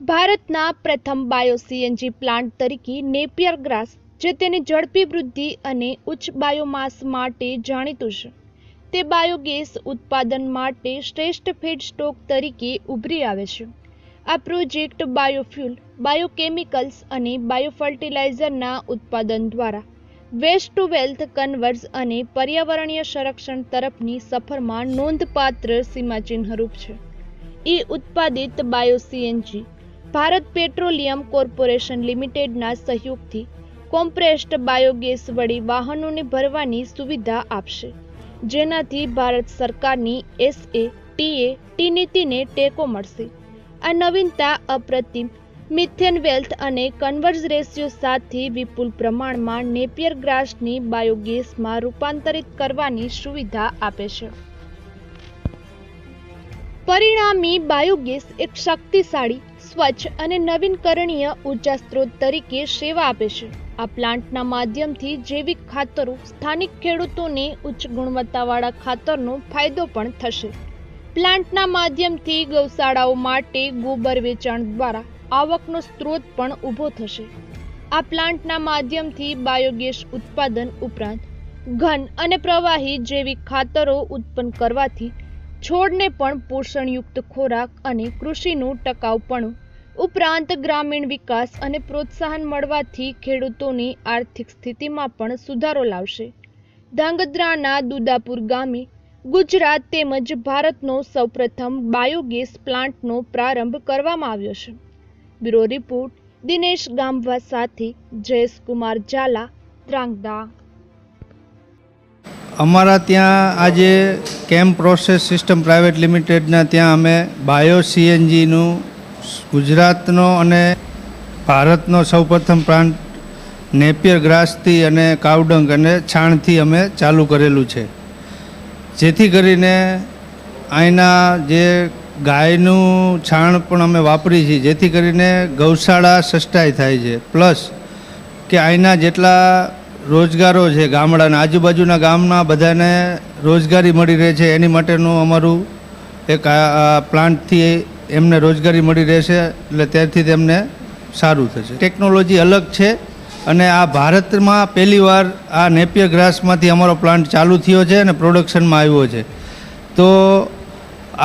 ભારતના પ્રથમ bio CNG plant તરીકે નેપિયર ગ્રાસ, જે તેની ઝડપી વૃદ્ધિ અને ઉચ્ચ બાયોમાસ માટે જાણીતું છે. તે બાયોગેસ ઉત્પાદન માટે શ્રેષ્ઠ ફીડસ્ટોક તરીકે ઉભરી આવે છે. આ પ્રોજેક્ટ બાયોફ્યુલ, બાયોકેમિકલ્સ અને બાયોફર્ટિલાઇઝરના ઉત્પાદન દ્વારા વેસ્ટ ટુ વેલ્થ કન્વર્ઝ અને પર્યાવરણીય સંરક્ષણ તરફની સફરમાં નોંધપાત્ર સીમાચિહ્નરૂપ છે. ઈ ઉત્પાદિત bio CNG Bharat petroleum corporation લિમિટેડના સહયોગથી કોમ્પ્રેસ્ડ બાયોગેસ વળી વાહનોને ભરવાની સુવિધા આપશે, જેનાથી ભારત સરકારની એસએ ટીએ ટી નીતિને ટેકો મળશે. આ નવીનતા, અપ્રતિમ મિથેન વેલ્થ અને કન્વર્ઝ રેશિયો સાથે વિપુલ પ્રમાણમાં નેપિયર ગ્રાસની બાયોગેસમાં રૂપાંતરિત કરવાની સુવિધા આપે છે. પરિણામી બાયોગેસ એક શક્તિશાળી, સ્વચ્છ અને નવીનકરણીય ઊર્જા સ્ત્રોત તરીકે સેવા આપે છે. આ પ્લાન્ટના માધ્યમથી જૈવિક ખાતરો, સ્થાનિક ખેડૂતોને ઉચ્ચ ગુણવત્તાવાળા ખાતરનો ફાયદો પણ થશે. પ્લાન્ટના માધ્યમથી ગૌશાળાઓ માટે ગોબર વેચાણ દ્વારા આવકનો સ્ત્રોત પણ ઊભો થશે. આ પ્લાન્ટના માધ્યમથી બાયોગેસ ઉત્પાદન ઉપરાંત ઘન અને પ્રવાહી જૈવિક ખાતરો ઉત્પન્ન કરવાથી છોડને પણ પોષણયુક્ત ખોરાક અને કૃષિનું ટકાઉપણું ઉપરાંત ગ્રામીણ વિકાસ અને પ્રોત્સાહન મળવાથી ખેડૂતોની આર્થિક સ્થિતિમાં પણ સુધારો લાવશે. ધાંગધ્રાના દુદાપુર ગામે ગુજરાત તેમજ ભારતનો સૌપ્રથમ બાયોગેસ પ્લાન્ટનો પ્રારંભ કરવામાં આવ્યો છે. બ્યુરો રિપોર્ટ દિનેશ ગામવા સાથે જયેશકુમાર ઝાલા, ત્રાંગદા. અમારા ત્યાં આજે કેમ્પ પ્રોસેસ સિસ્ટમ પ્રાઇવેટ લિમિટેડના ત્યાં અમે બાયો સીએનજીનું ગુજરાતનો અને ભારતનો સૌપ્રથમ પ્લાન્ટ નેપિયર ગ્રાસથી અને કાવડંગ અને છાણથી અમે ચાલુ કરેલું છે. જેથી કરીને અહીંના જે ગાયનું છાણ પણ અમે વાપરીએ છીએ, જેથી કરીને ગૌશાળા સસ્ટાઈ થાય છે. પ્લસ કે અહીંના જેટલા રોજગારો છે ગામડાના, આજુબાજુના ગામના બધાને રોજગારી મળી રહે છે. એની માટેનું અમારું એક પ્લાન્ટથી એમને રોજગારી મળી રહેશે એટલે ત્યારથી તેમને સારું થશે. ટેકનોલોજી અલગ છે અને આ ભારતમાં પહેલીવાર આ નેપિયર ગ્રાસમાંથી અમારો પ્લાન્ટ ચાલુ થયો છે અને પ્રોડક્શનમાં આવ્યો છે. તો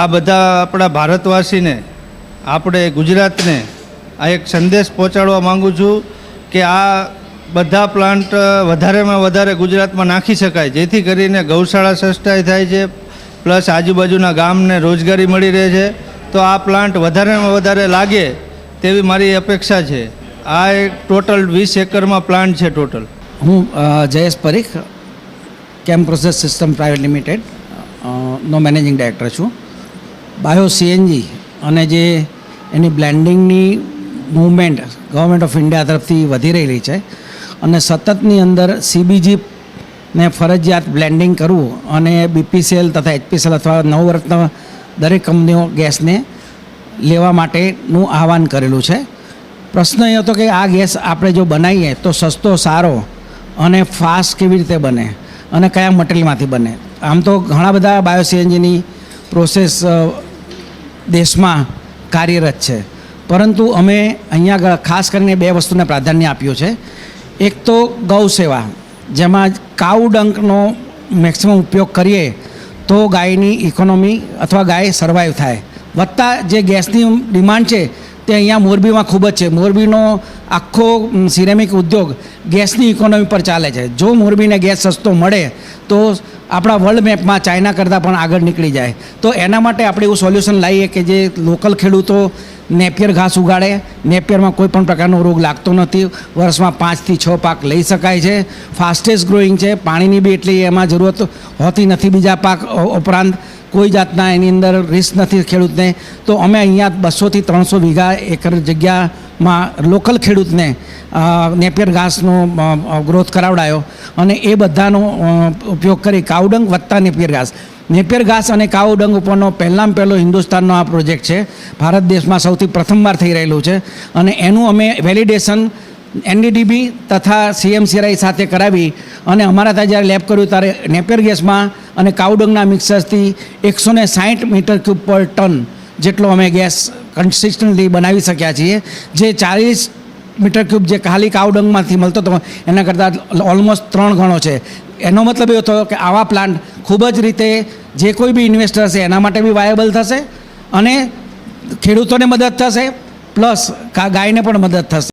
આ બધા આપણા ભારતવાસીને, આપણે ગુજરાતને આ એક સંદેશ પહોંચાડવા માગું છું કે આ બધા પ્લાન્ટ વધારેમાં વધારે ગુજરાતમાં નાખી શકાય. જેથી કરીને ગૌશાળા સસ્ટાઈ થાય છે, પ્લસ આજુબાજુના ગામને રોજગારી મળી રહે છે. તો આ પ્લાન્ટ વધારેમાં વધારે લાગે તેવી મારી અપેક્ષા છે. આ એક ટોટલ વીસ એકરમાં પ્લાન્ટ છે ટોટલ. હું Jayesh Parikh, Chem process system private limited નો મેનેજિંગ ડાયરેક્ટર છું. બાયો સીએનજી અને જે એની બ્લેન્ડિંગની મૂવમેન્ટ ગવર્મેન્ટ ઓફ ઇન્ડિયા તરફથી વધી રહેલી છે અને સતતની અંદર સીબીજી ને ફરજિયાત બ્લેન્ડિંગ કરવું અને બીપીસીએલ તથા એચપીસીએલ અથવા નવ વર્ષના દરેક કંપનીઓ ગેસને લેવા માટેનું આહવાન કરેલું છે. પ્રશ્ન એ હતો કે આ ગેસ આપણે જો બનાવીએ તો સસ્તો, સારો અને ફાસ્ટ કેવી રીતે બને અને કયા મટીરિયલમાંથી બને? આમ તો ઘણા બધા બાયોસીએનજીની પ્રોસેસ દેશમાં કાર્યરત છે. પરંતુ અમે અહીંયા ખાસ કરીને બે વસ્તુને પ્રાધાન્ય આપ્યું છે. એક તો ગૌ સેવા, જેમાં કાઉ ડંકનો મેક્સિમમ ઉપયોગ કરીએ તો ગાયની ઇકોનોમી અથવા ગાય સર્વાઈવ થાય. વત્તા જે ગેસની ડિમાન્ડ છે તે અહીંયા મોરબીમાં ખૂબ જ છે. મોરબીનો આખો સિરેમિક ઉદ્યોગ ગેસની ઇકોનોમી પર ચાલે છે. જો મોરબીને ગેસ સસ્તો મળે તો આપણા વર્લ્ડ મેપમાં ચાઇના કરતાં પણ આગળ નીકળી જાય. તો એના માટે આપણે એવું સોલ્યુશન લાવીએ કે જે લોકલ ખેડૂતો નેપિયર ઘાસ ઉગાડે. નેપિયરમાં કોઈ પણ પ્રકારનો રોગ લાગતો નથી. વર્ષમાં પાંચથી છ પાક લઈ શકાય છે. ફાસ્ટેસ્ટ ગ્રોઈંગ છે. પાણીની બી એટલી એમાં જરૂરત હોતી નથી બીજા પાક ઉપરાંત કોઈ જાતના એની અંદર રિસ્ક નથી ખેડૂતને. તો અમે અહીંયા બસોથી ત્રણસો વીઘા એકર જગ્યામાં લોકલ ખેડૂતને નેપિયર ઘાસનો ગ્રોથ કરાવડાયો. અને એ બધાનો ઉપયોગ કરી કાવડંગ વત્તા નેપિયર ઘાસ. નેપિયર ઘાસ અને કાવડંગ ઉપરનો પહેલાં પહેલો હિન્દુસ્તાનનો આ પ્રોજેક્ટ છે. ભારત દેશમાં સૌથી પ્રથમવાર થઈ રહેલું છે અને એનું અમે વેલિડેશન એનડીડીબી તથા સીએમસીઆઈ સાથે કરાવી અને અમારા ત્યાં જ્યારે લેબ કર્યું ત્યારે નેપિયર ગેસમાં અને કાવડંગના મિક્સર્સથી એકસો ને સાઠ મીટર ક્યુબ પર ટન જેટલો અમે ગેસ કન્સિસ્ટન્ટલી બનાવી શક્યા છીએ. જે ચાલીસ મીટર ક્યુબ જે ખાલી કાવડંગમાંથી મળતો હતો એના કરતાં ઓલમોસ્ટ ત્રણ ગણો છે. એનો મતલબ એવો થયો કે આવા પ્લાન્ટ ખૂબ જ રીતે જે કોઈ બી ઇન્વેસ્ટર છે એના માટે બી વાયેબલ થશે અને ખેડૂતોને મદદ થશે પ્લસ ગાયને પણ મદદ થશે.